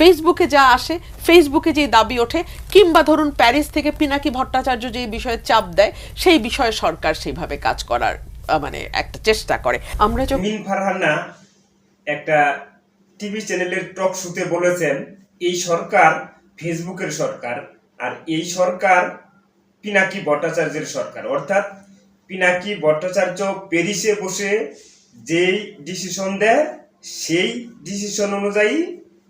ফেসবুকে যা আসে ফেসবুকে যে দাবি ওঠে, কিংবা ধরুন প্যারিস থেকে পিনাকি ভট্টাচার্য যে বিষয়ে চাপ দেয়, সেই বিষয়ে সরকার সেইভাবে কাজ করার মানে একটা চেষ্টা করে। আমরা যখন ফারহানা একটা টিভি চ্যানেলের টক শুতে বলেছেন, এই সরকার ফেসবুকের সরকার আর এই সরকার পিনাকি ভট্টাচার্যের সরকার। অর্থাৎ পিনাকি ভট্টাচার্য প্যারিসে বসে যেই ডিসিশন দেয়, সেই ডিসিশন অনুযায়ী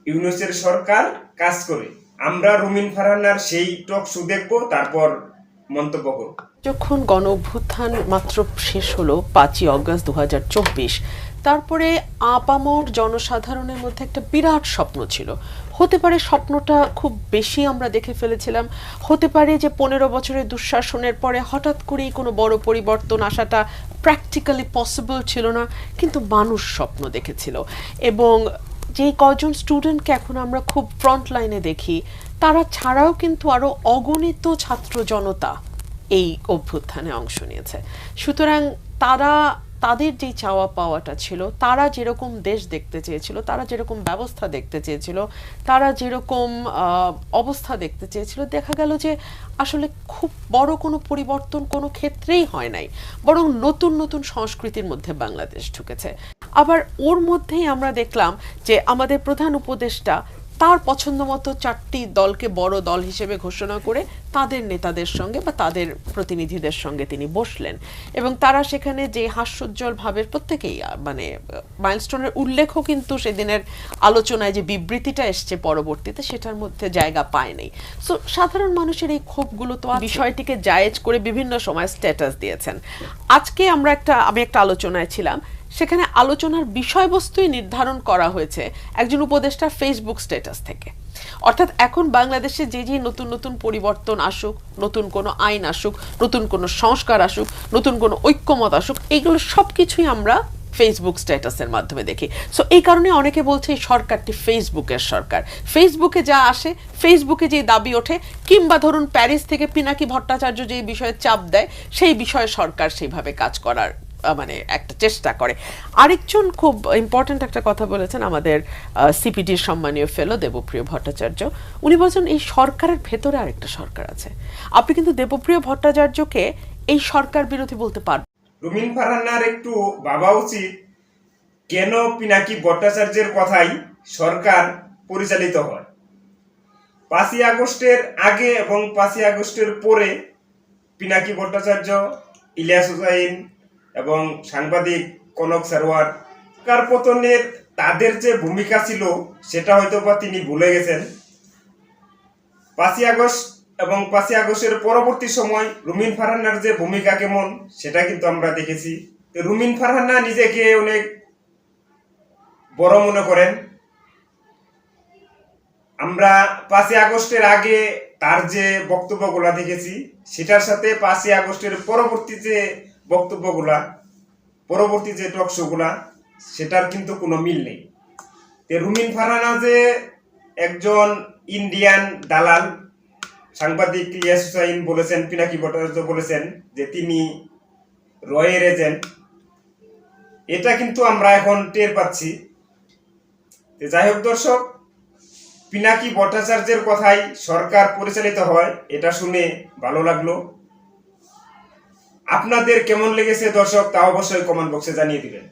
ইউনুসের সরকার কাজ করে। আমরা রুমিন ফারহানার সেই টক শো দেখব, তারপর মন্তব্য করব। যখন গণ অভ্যুত্থান মাত্র শেষ হলো পাঁচই অগস্ট দুহাজার চব্বিশ, তারপরে আপামর জনসাধারণের মধ্যে একটা বিরাট স্বপ্ন ছিল। হতে পারে স্বপ্নটা খুব বেশি আমরা দেখে ফেলেছিলাম। হতে পারে যে পনেরো বছরের দুঃশাসনের পরে হঠাৎ করেই কোনো বড় পরিবর্তন আসাটা প্র্যাকটিক্যালি পসিবল ছিল না, কিন্তু মানুষ স্বপ্ন দেখেছিল। এবং যেই কজন স্টুডেন্টকে এখন আমরা খুব ফ্রন্ট লাইনে দেখি, তারা ছাড়াও কিন্তু আরও অগণিত ছাত্র জনতা এই অভ্যুত্থানে অংশ নিয়েছে। সুতরাং তারা, তাদের যে চাওয়া পাওয়াটা ছিল, তারা যেরকম দেশ দেখতে চেয়েছিল, তারা যেরকম ব্যবস্থা দেখতে চেয়েছিল, তারা যেরকম অবস্থা দেখতে চেয়েছিল, দেখা গেল যে আসলে খুব বড় কোনো পরিবর্তন কোনো ক্ষেত্রেই হয় নাই, বরং নতুন নতুন সংস্কৃতির মধ্যে বাংলাদেশ ঢুকেছে। আবার ওর মধ্যেই আমরা দেখলাম যে আমাদের প্রধান উপদেষ্টা তার পছন্দ মতো চারটি দলকে বড় দল হিসেবে ঘোষণা করে তাদের নেতাদের সঙ্গে বা তাদের প্রতিনিধিদের সঙ্গে তিনি বসলেন। এবং তারা সেখানে যে হাস্যোজ্জ্বল ভাবের প্রত্যেকেই মানে মাইলস্টোনের উল্লেখও কিন্তু সেদিনের আলোচনায় যে বিবৃতিটা এসছে পরবর্তীতে সেটার মধ্যে জায়গা পায়নি সো সাধারণ মানুষের এই ক্ষোভগুলো তো বিষয়টিকে জায়েজ করে বিভিন্ন সময় স্ট্যাটাস দিয়েছেন। আজকে আমরা একটা, আমি একটা আলোচনায় ছিলাম সেখানে আলোচনার বিষয়বস্তুই নির্ধারণ করা হয়েছে একজন উপদেষ্টার ফেসবুক স্ট্যাটাস থেকে। অর্থাৎ এখন বাংলাদেশে যে যে নতুন নতুন পরিবর্তন আসুক, নতুন কোনো আইন আসুক, নতুন কোনো সংস্কার আসুক, নতুন কোনো ঐক্যমত আসুক, এইগুলো সব কিছুই আমরা ফেসবুক স্ট্যাটাসের মাধ্যমে দেখি। সো এই কারণে অনেকে বলছে এই সরকারটি ফেসবুকের সরকার। ফেসবুকে যা আসে ফেসবুকে যে দাবি ওঠে, কিংবা ধরুন প্যারিস থেকে পিনাকি ভট্টাচার্য যে বিষয়ে চাপ দেয়, সেই বিষয়ে সরকার সেইভাবে কাজ করার মানে একটা চেষ্টা করে। আরেকজন খুব ইম্পর্ট্যান্ট একটা কথা বলেছেন আমাদের সিপিডির সম্মানীয় ফেলো দেবপ্রিয় ভট্টাচার্য। উনি বলছেন, এই সরকারের ভেতরে আরেকটা সরকার আছে। আপনি কিন্তু দেবপ্রিয় ভট্টাচার্যকে এই সরকার বিরোধী বলতে পারবেন রুমিন ফারহানার একটু ভাবা উচিত, কেন পিনাকি ভট্টাচার্যের কথাই সরকার পরিচালিত হয়? পাঁচই আগস্টের আগে এবং পাঁচই আগস্টের পরে পিনাকি ভট্টাচার্য, ইলিয়াস হুসাইন এবং সাংবাদিক কনক সারোয়ার, কার পতনের তাদের যে ভূমিকা ছিল, সেটা হয়তো বা তিনি ভুলে গেছেন। পাঁচই আগস্ট এবং পাঁচই আগস্টের পরবর্তী সময় রুমিন ফারহানার যে ভূমিকা কেমন, সেটা কিন্তু আমরা দেখেছি। রুমিন ফারহানা নিজেকে অনেক বড় মনে করেন। আমরা পাঁচই আগস্টের আগে তার যে বক্তব্যগুলা দেখেছি, সেটার সাথে পাঁচই আগস্টের পরবর্তী যে বক্তব্যগুলা, পরবর্তী যে টক শোগুলা সেটার কিন্তু কোনো মিল নেই। তে রুমিন ফারহানা যে একজন ইন্ডিয়ান দালাল, সাংবাদিক ইলিয়াস হুসাইন বলেছেন, পিনাকি ভট্টাচার্য বলেছেন যে তিনি রয়ের এজেন্ট এটা কিন্তু আমরা এখন টের পাচ্ছি। যাই হোক দর্শক, পিনাকি ভট্টাচার্যের কথাই সরকার পরিচালিত হয়, এটা শুনে ভালো লাগল। আপনাদের কেমন লেগেছে দর্শক তা অবশ্যই কমেন্ট বক্সে জানিয়ে দিবেন।